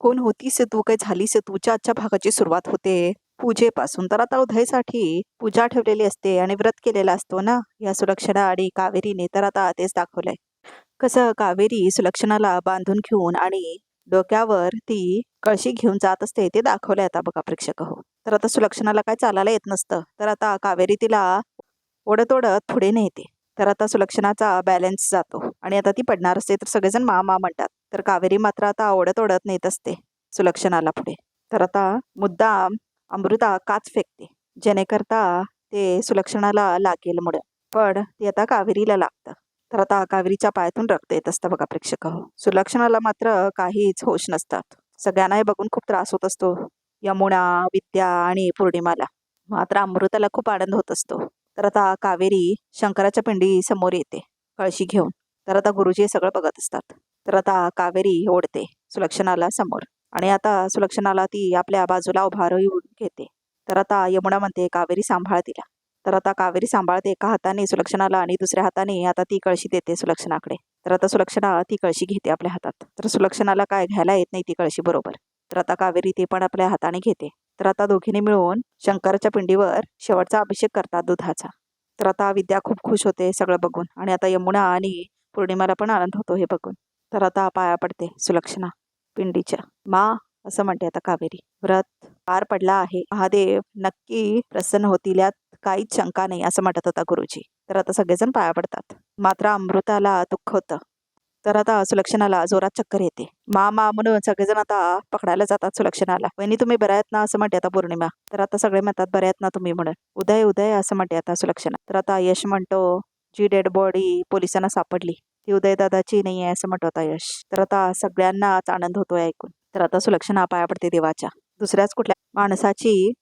कोण होतीस तू काय झालीस तूच्या आजच्या भागाची सुरुवात होते पूजेपासून. तर आता उदयसाठी पूजा ठेवलेली असते आणि व्रत केलेला असतो ना या सुलक्षणा आणि कावेरीने. तर आता तेच दाखवलंय. कसं कावेरी सुलक्षणाला बांधून घेऊन आणि डोक्यावर ती कळशी घेऊन जात असते ते दाखवलंय आता बघा प्रेक्षक हो. तर आता सुलक्षणाला काय चालायला येत नसतं. तर आता कावेरी तिला ओढत ओढत पुढे नेते. तर आता सुलक्षणाचा बॅलन्स जातो. आणि आता ती पडणार असते तर सगळेजण मा म्हणतात. तर कावेरी मात्र आता ओढत ओढत नेत असते सुलक्षणाला पुढे. तर आता मुद्दाम अमृता काच फेकते. जेणेकरता ते सुलक्षणाला लागेल मुळे पण ते आता कावेरीला लागतं. तर आता कावेरीच्या पायातून रक्त येत असतं बघा प्रेक्षक. हो सुलक्षणाला मात्र काहीच होश नसतात. सगळ्यांना हे बघून खूप त्रास होत असतो. यमुना विद्या आणि पौर्णिमाला. मात्र अमृताला खूप आनंद होत असतो. तर आता कावेरी शंकराच्या पिंडी समोर येते. कळशी घेऊन. तर आता गुरुजी हे सगळं बघत असतात. तर आता कावेरी ओढते सुलक्षणाला समोर. आणि आता सुलक्षणाला ती आपल्या बाजूला उभारून घेते. तर आता यमुना म्हणते कावेरी सांभाळ तिला. तर आता कावेरी सांभाळते एका हाताने सुलक्षणाला आणि दुसऱ्या हाताने आता ती कळशी देते सुलक्षणाकडे. तर आता सुलक्षणा ती कळशी घेते आपल्या हातात. तर सुलक्षणाला काय घ्यायला येत नाही ती कळशी बरोबर. तर आता कावेरी ते पण आपल्या हाताने घेते. तर आता दोघींनी मिळून शंकराच्या पिंडीवर शेवटचा अभिषेक करतात दुधाचा. तर आता विद्या खूप खुश होते सगळं बघून. आणि आता यमुना आणि पौर्णिमाला पण आनंद होतो हे बघून. तर आता पाया पडते सुलक्षणा पिंडीच्या. मा असं म्हणते आता कावेरी. व्रत पार पडला आहे. महादेव नक्की प्रसन्न होतील यात काहीच शंका नाही असं म्हणत होता गुरुजी. तर आता सगळेजण पाया पडतात. मात्र अमृताला दुःख होतं. तर आता सुलक्षणाला जोरात चक्कर येते. मा मा म्हणून सगळेजण आता पकडायला जातात सुलक्षणाला. वहिनी तुम्ही बऱ्यात ना असं म्हणते आता पौर्णिमा. तर आता सगळे म्हणतात बऱ्यात ना तुम्ही म्हणून. उदय उदय असं म्हणते आता सुलक्षणा. तर आता यश म्हणतो जी डेड बॉडी पोलिसांना सापडली. ती उदयदादाची नाही आहे असं म्हणतो यश. तर आता सगळ्यांनाच आनंद होतोय ऐकून. तर आता सुलक्षणा पाया पडते देवाच्या. दुसऱ्याच कुठल्या माणसाची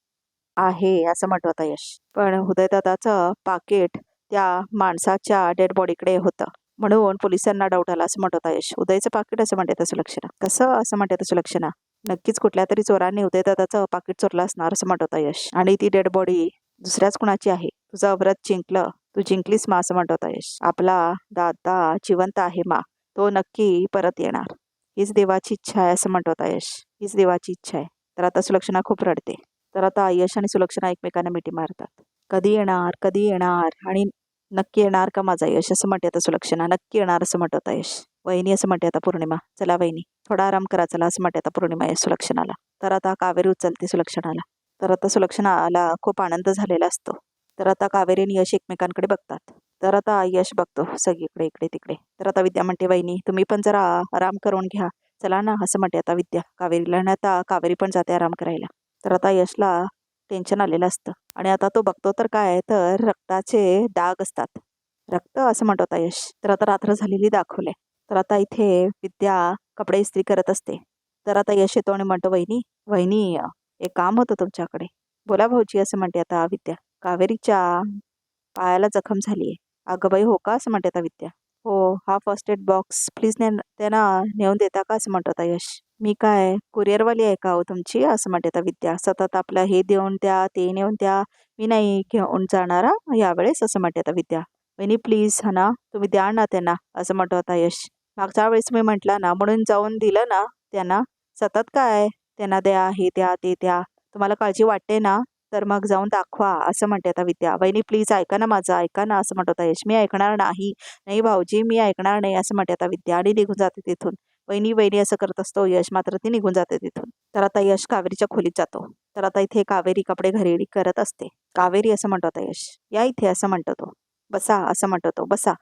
आहे असं म्हणतो यश. पण उदयदादाचं पाकिट त्या माणसाच्या डेड बॉडीकडे होतं. म्हणून पोलिसांना डाऊट आला असं म्हणत होता यश. उदयचं पाकिट असं म्हणते सुलक्षणा. कसं असं म्हणते सुलक्षणा? नक्कीच कुठल्या तरी चोरांनी उदयदादाचं पाकिट चोरलं असणार असं म्हणत होता यश. आणि ती डेड बॉडी दुसऱ्याच कुणाची आहे? तुझं व्रत जिंकलं. तू जिंकलीस मा असं म्हणत होता यश. आपला दादा जिवंत आहे मा. तो नक्की परत येणार. हीच देवाची इच्छा आहे असं म्हणत होता यश. हीच देवाची इच्छा आहे. तर आता सुलक्षणा खूप रडते. तर आता यश आणि सुलक्षणा एकमेकांना मिठी मारतात. कधी येणार? कधी येणार? आणि नक्की येणार का माझा यश? असं म्हणते आता सुलक्षणा. नक्की येणार असं म्हणत होता यश. वहिनी असं म्हणते आता पौर्णिमा. चला वहिनी. थोडा आराम करा चला असं म्हणते आता पौर्णिमा यश सुलक्षणाला. तर आता कावेरी उचलते सुलक्षणाला. तर आता सुलक्षणाला खूप आनंद झालेला असतो. तर आता कावेरी आणि यश एकमेकांकडे बघतात. तर आता यश बघतो सगळीकडे इकडे तिकडे. तर आता विद्या म्हणते वहिनी तुम्ही पण जरा आराम करून घ्या. चला ना असं म्हणते आता विद्या कावेरीला. आणि आता कावेरी पण जाते आराम करायला. तर आता यशला टेन्शन आलेलं असतं. आणि आता तो बघतो तर काय तर रक्ताचे डाग असतात. रक्त असं म्हणतो आता यश. तर आता रात्र झालेली दाखवले तर आता इथे विद्या कपडे इस्त्री करत असते. तर आता यश येतो आणि म्हणतो वहिनी वहिनी एक काम होतं तुमच्याकडे. बोला भाऊजी असं म्हणते आता विद्या. कावेरीच्या पायाला जखम झाली आहे अगं बाई हो का? असं म्हणते आता विद्या. हो हा फर्स्ट एड बॉक्स प्लीज ने त्यांना नेऊन देता का? असं म्हणत होता यश मी काय कुरिअरवाली आहे का हो तुमची? असं म्हणते आता विद्या. सतत आपलं हे देऊन द्या ते नेऊन द्या. मी नाही घेऊन जाणार यावेळेस असं म्हणते आता विद्या. वहिनी प्लीज हा ना तुम्ही द्या ना त्यांना असं म्हणत होता यश मागच्या वेळेस मी म्हटला ना म्हणून जाऊन दिलं ना त्यांना. सतत काय? त्यांना द्या हे द्या ते द्या. तुम्हाला काळजी वाटते ना? तर मग जाऊन दाखवा असं म्हणते आता विद्या. वहिनी प्लीज ऐका ना माझं ऐका ना असं म्हणत होता. यश मी ऐकणार नाही. नाही भाऊजी मी ऐकणार नाही असं म्हणते आता विद्या आणि निघून जाते तिथून. वहिनी वहिनी असं करत असतो यश मात्र ती निघून जाते तिथून. तर आता यश कावेरीच्या खोलीत जातो. तर आता इथे कावेरी कपडे घरेडी करत असते. कावेरी असं म्हणतो आता यश. या इथे असं म्हणतो तो. बसा असं म्हणतो तो. बसा.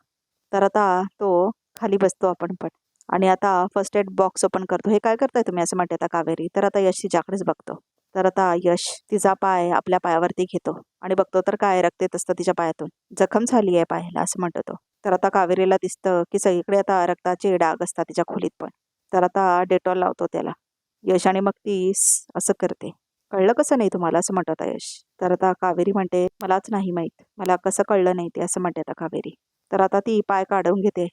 तर आता तो खाली बसतो आपण पण. आणि आता फर्स्ट एड बॉक्स ओपन करतो. हे काय करताय तुम्ही असं म्हणते आता कावेरी. तर आता यश तिच्याकडेच बघतो. तर आता यश तिचा पाय आपल्या पायावरती घेतो. आणि बघतो तर काय रक्त येत असतं तिच्या पायातून. जखम झाली आहे पायाला असं म्हणतो तो. तर आता कावेरीला दिसतं की सगळीकडे आता रक्ताचे डाग असतात तिच्या खोलीत पण. तर आता डेटॉल लावतो त्याला. यश आणि मग ती असं करते. कळलं कसं नाही तुम्हाला असं म्हणतो यश? तर आता कावेरी म्हणते मलाच नाही माहीत. मला कसं कळलं नाही ते असं म्हणते आता कावेरी. तर आता ती पाय काढून घेते.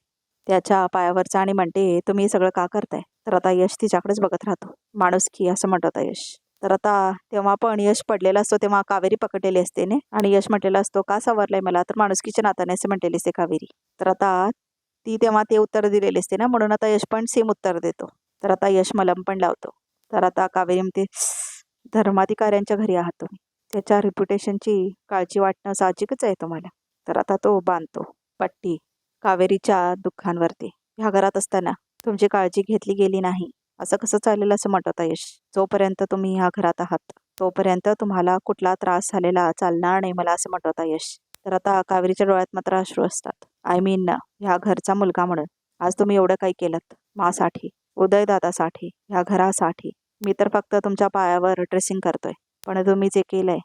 त्याच्या पायावरचा आणि म्हणते तुम्ही सगळं का करताय? तर आता यश तिच्याकडेच बघत राहतो. माणूस की असं म्हणतो यश. तर आता तेव्हा पण यश पडलेला असतो तेव्हा कावेरी पकडलेली असते ने. आणि यश म्हटलेला असतो का सावरलाय मला? तर माणुसकीच्या नाताने असं म्हटलेली असते कावेरी. तर आता ती तेव्हा ते उत्तर दिलेले असते ना म्हणून आता यश पण सेम उत्तर देतो. तर आता यश मलम पण लावतो. तर आता कावेरी म्हणते धर्माधिकाऱ्यांच्या घरी आहात तुम्ही. त्याच्या रिप्युटेशनची काळजी वाटणं साहजिकच आहे तुम्हाला. तर आता तो बांधतो पट्टी कावेरीच्या दुःखांवरती. ह्या घरात असताना तुमची काळजी घेतली गेली नाही. असं कसं चालेल असं म्हणत यश. जोपर्यंत तुम्ही ह्या घरात आहात तोपर्यंत तुम्हाला कुठला त्रास झालेला चालणार नाही मला असं म्हणत यश. तर आता कावेरीच्या डोळ्यात मात्र अश्रू असतात. आय मीन ह्या घरचा मुलगा म्हणून. आज तुम्ही एवढं काही केलं मासाठी उदयदादासाठी ह्या घरासाठी. मी तर फक्त तुमच्या पायावर ड्रेसिंग करतोय. पण तुम्ही जे केलंय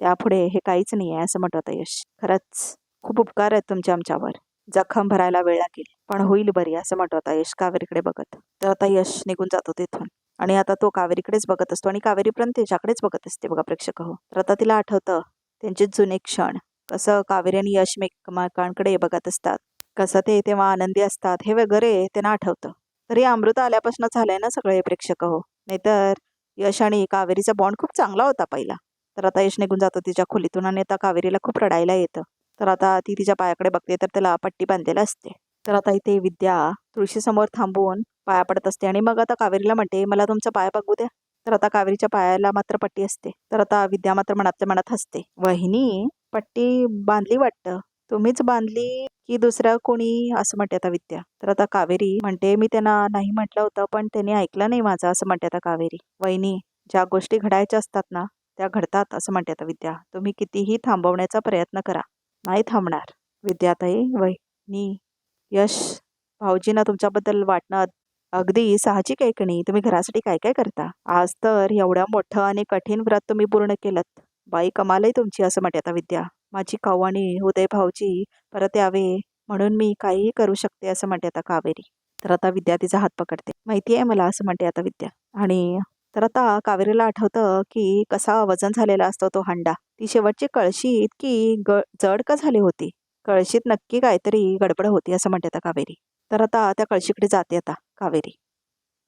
त्यापुढे हे काहीच नाही आहे असं म्हणत यश. खरंच खूप उपकार आहेत तुमचे आमच्यावर. जखम भरायला वेळ लागेल. पण होईल बरी असं म्हणतो आता यश कावेरीकडे बघत. तर आता यश निघून जातो तिथून. आणि आता तो कावेरीकडेच बघत असतो आणि कावेरी पण त्याच्याकडेच बघत असते बघा प्रेक्षक हो. तर आता तिला आठवतं त्यांचे जुने क्षण. कसं कावेरी आणि यश एकमेकांकडे बघत असतात. कसं ते तेव्हा आनंदी असतात हे वगैरे त्यांना आठवतं. तरी अमृता आल्यापासून झालंय ना सगळे प्रेक्षक हो. नाहीतर यश आणि कावेरीचा बॉन्ड खूप चांगला होता पहिला. तर आता यश निघून जातो तिच्या खोलीतून आणि आता कावेरीला खूप रडायला येतं. तर आता ती तिच्या पायाकडे बघते तर त्याला पट्टी बांधलेला असते. तर आता इथे विद्या तुळशीसमोर थांबून पाया पडत असते आणि मग आता कावेरीला म्हणते मला तुमचा पाय बघू द्या. तर आता कावेरीच्या पायाला मात्र पट्टी असते. तर आता विद्या मात्र मनातल्या मनात हसते. वहिनी पट्टी बांधली वाटतं. तुम्हीच बांधली की दुसऱ्या कोणी? असं म्हणते आता विद्या. तर आता कावेरी म्हणते मी त्यांना नाही म्हटलं होतं पण त्यांनी ऐकलं नाही माझं असं म्हणते आता कावेरी. वहिनी ज्या गोष्टी घडायच्या असतात ना त्या घडतात असं म्हणते आता विद्या. तुम्ही कितीही थांबवण्याचा प्रयत्न करा. नाही थांबणार. विद्याताई वहिनी यश भाऊजींना तुमच्याबद्दल वाटणं अगदी साहजिक आहे की नाही? तुम्ही घरासाठी काय काय करता? आज तर एवढ्या मोठं आणि कठीण व्रत तुम्ही पूर्ण केलं बाई कमाल आहे तुमची असं म्हणते आता विद्या. माझी काऊ आणि उदय भाऊजी परत यावे म्हणून मी काहीही करू शकते असं म्हणते आता कावेरी. तर आता विद्या तिचा हात पकडते. माहिती आहे मला असं म्हणते आता विद्या. आणि तर आता कावेरीला आठवतं की कसा वजन झालेला असतो तो हंडा. ती शेवटची कळशी इतकी ग जड का झाली होती? कळशीत नक्की काहीतरी गडबड होती असं म्हणते आता कावेरी. तर आता त्या कळशीकडे जाते आता कावेरी.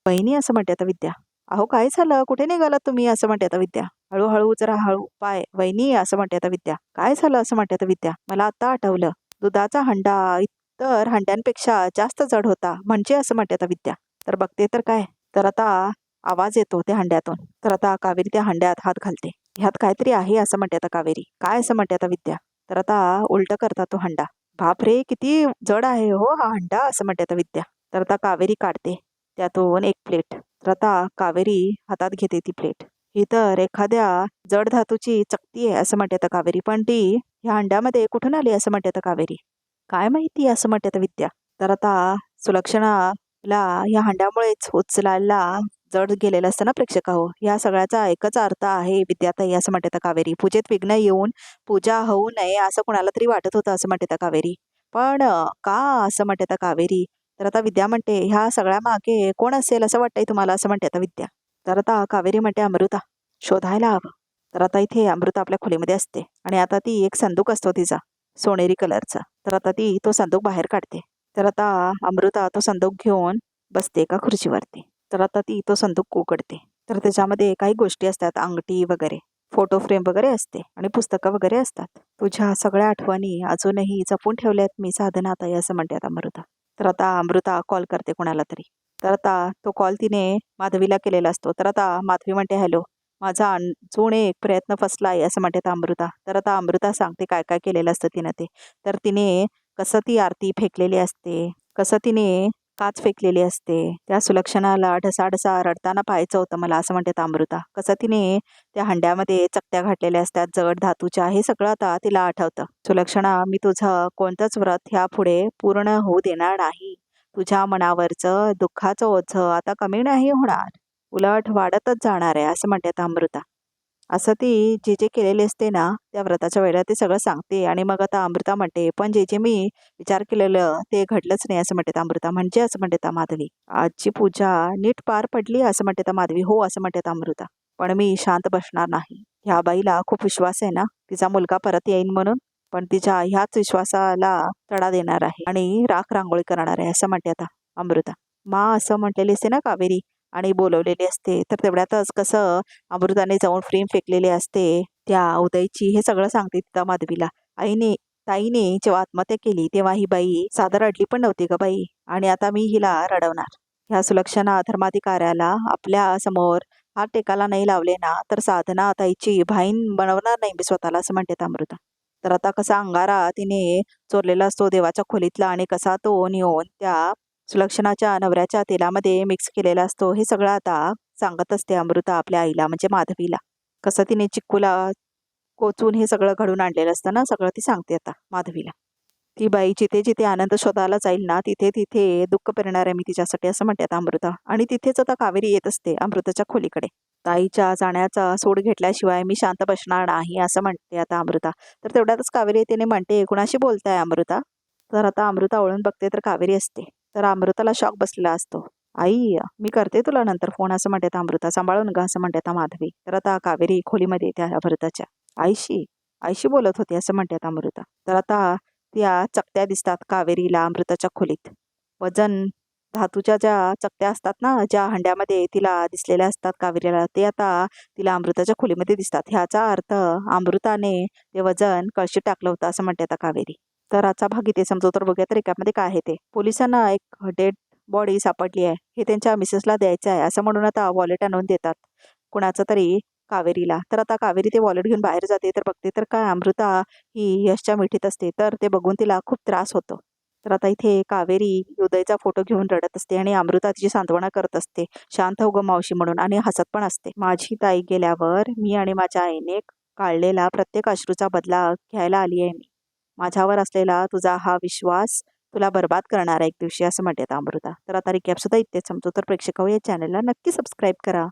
बहिणी असं म्हणते आता विद्या. अहो काय झालं? कुठे निघालात तुम्ही? असं म्हणते आता विद्या. हळूहळू जरा हळू पाय वहिनी असं म्हणते आता विद्या. काय झालं? असं म्हणते आता विद्या. मला आता आठवलं. दुधाचा हंडा इतर हंड्यांपेक्षा जास्त जड होता. म्हणजे असं म्हणते आता विद्या. तर बघते तर काय? तर आता आवाज येतो त्या हंड्यातून. तर आता कावेरी त्या हंड्यात हात घालते. ह्यात काहीतरी आहे असं म्हणते आता कावेरी. काय असं म्हणते आता विद्या? तर आता उलट करता तो हंडा. बाप रे किती जड आहे हो हा हंडा असं म्हणते आता विद्या. तर आता कावेरी काढते त्यातून एक प्लेट. तर आता कावेरी हातात घेते ती प्लेट. ही तर एखाद्या जड धातूची चकती आहे असं म्हणते आता कावेरी. पण ती ह्या अंड्यामध्ये कुठून आली असं म्हणते आता कावेरी? काय माहिती असं म्हणते आता विद्या? तर आता सुलक्षणाला ह्या हंड्यामुळेच उचलायला जड गेलेलं असतं ना प्रेक्षक हो या सगळ्याचा एकच अर्थ आहे विद्याताई असं म्हणते कावेरी. पूजेत विघ्न येऊन पूजा होऊ नये असं कोणाला तरी वाटत होतं असं म्हणते कावेरी. पण का असं म्हणते कावेरी? तर आता विद्या म्हणते ह्या सगळ्या मागे कोण असेल असं वाटतंय तुम्हाला? असं म्हणते आता विद्या. तर आता कावेरी म्हणते अमृता शोधायला हवं. तर आता इथे अमृता आपल्या खोलीमध्ये असते आणि आता ती एक संदूक असतो तिचा सोनेरी कलरचा. तर आता ती तो संदूक बाहेर काढते. तर आता अमृता तो संदूक घेऊन बसते एका खुर्चीवरती. तर आता ती तो संदूक उघडते. तर त्याच्यामध्ये काही गोष्टी असतात अंगठी वगैरे फोटो फ्रेम वगैरे असते आणि पुस्तकं वगैरे असतात. तुझ्या सगळ्या आठवणी अजूनही जपून ठेवल्यात मी साधनात आहे असं म्हणते आता अमृता. तर आता अमृता कॉल करते कोणाला तरी. तर आता तो कॉल तिने माधवीला केलेला असतो. तर आता माधवी म्हणते हॅलो माझा अजून एक प्रयत्न फसला आहे असं म्हणते आता अमृता. तर आता अमृता सांगते काय काय केलेलं असतं तिनं ते? तर तिने कसं ती आरती फेकलेली असते कसं तिने काच फेकलेली असते. त्या सुलक्षणाला ढसाढसा रडताना पाहायचं होतं मला असं म्हणते अमृता. कसं तिने त्या हंड्यामध्ये चकत्या घातलेल्या असतात जड धातूच्या. हे सगळं आता तिला आठवतं. सुलक्षणा मी तुझं कोणतंच व्रत ह्या पुढे पूर्ण होऊ देणार नाही. तुझ्या मनावरचं दुःखाचं ओझं आता कमी नाही होणार. उलट वाढतच जाणार आहे असं म्हणते अमृता. असं ती जे जे केलेले असते ना त्या व्रताच्या वेळेला ते सगळं सांगते. आणि मग आता अमृता म्हणते पण जे जे मी विचार केलेलं ते घडलंच नाही असं म्हणते अमृता. म्हणजे असं म्हणते माधवी आजची पूजा नीट पार पडली असं म्हणते माधवी. हो असं म्हणते अमृता. पण मी शांत बसणार नाही. ह्या बाईला खूप विश्वास आहे ना तिचा मुलगा परत येईन म्हणून पण तिच्या ह्याच विश्वासाला तडा देणार आहे आणि राख रांगोळी करणार आहे असं म्हणते आता अमृता. मा असं म्हटलेली असते ना कावेरी आणि बोलवलेली असते. तर तेवढ्यातच कसं अमृताने जाऊन फ्रेम फेकलेले असते त्या उदयची हे सगळं सांगते तिथं माधवीला. आईने ताईने जेव्हा आत्महत्या केली तेव्हा ही बाई साधा रडली पण नव्हती ग बाई. आणि आता मी हिला रडवणार. ह्या सुलक्षणा धर्माधिकाऱ्याला आपल्यासमोर हात टेकाला नाही लावले ना तर साधना ताईची भाईन बनवणार नाही मी स्वतःला असं म्हणते अमृता. तर आता कसा अंगारा तिने चोरलेला असतो देवाच्या खोलीतला आणि कसा तो नेऊन त्या सुलक्षणाच्या नवऱ्याच्या तेलामध्ये मिक्स केलेला असतो. हे सगळं आता सांगत असते अमृता आपल्या आईला म्हणजे माधवीला. कसं तिने चिक्कूला कोचून हे सगळं घडून आणलेलं असतं ना सगळं ती सांगते आता माधवीला. ती बाई जिथे जिथे आनंद शोधायला जाईल ना तिथे तिथे दुःख पेरणार आहे मी तिच्यासाठी असं म्हणते आता अमृता. आणि तिथेच आता कावेरी येत असते अमृताच्या खोलीकडे. ताईच्या जाण्याचा सोड घेतल्याशिवाय मी शांत बसणार नाही असं म्हणते आता अमृता. तर तेवढ्यातच कावेरी तिने म्हणते कुणाशी बोलताय अमृता? तर आता अमृता ओळून बघते तर कावेरी असते. तर अमृताला शॉक बसलेला असतो. आई मी करते तुला नंतर फोन असं म्हणतात अमृता. सांभाळून गा असं म्हणते आता माधवी. तर आता कावेरी खोलीमध्ये येते अमृताच्या. आईशी आईशी बोलत होती असं म्हणते आता अमृता. तर आता त्या चकत्या दिसतात कावेरीला अमृताच्या खोलीत. वजन धातूच्या ज्या चकत्या असतात ना ज्या हंड्यामध्ये तिला दिसलेल्या असतात कावेरीला ते आता तिला अमृताच्या खोलीमध्ये दिसतात. ह्याचा अर्थ अमृताने ते वजन कळशी टाकलं होतं असं म्हणते आता कावेरी. तर आजचा भाग इथे समजव तर बघूया तर एकामध्ये काय आहे ते? पोलिसांना एक डेड बॉडी सापडली आहे. हे त्यांच्या मिसेसला द्यायचं आहे. असं म्हणून आता वॉलेट आणून देतात. कुणाचं तरी कावेरीला. तर आता कावेरी ते वॉलेट घेऊन बाहेर जाते. तर बघते तर काय अमृता ही यशच्या मिठीत असते. तर ते बघून तिला खूप त्रास होतो. तर आता इथे कावेरी हृदयचा फोटो घेऊन रडत असते आणि अमृता तिची सांत्वना करत असते. शांत हो ग मावशी म्हणून आणि हसत पण असते. माझी ताई गेल्यावर मी आणि माझ्या आईने काढलेला प्रत्येक अश्रूचा बदला घ्यायला आली आहे मी. माझ्यावर असलेला तुझा हा विश्वास तुला बर्बाद करणार एक दिवशी असं म्हणते आता अमृता. तर आता रिकॅप सुद्धा इथेच समजू तर प्रेक्षक हो या चॅनलला नक्की सबस्क्राईब करा.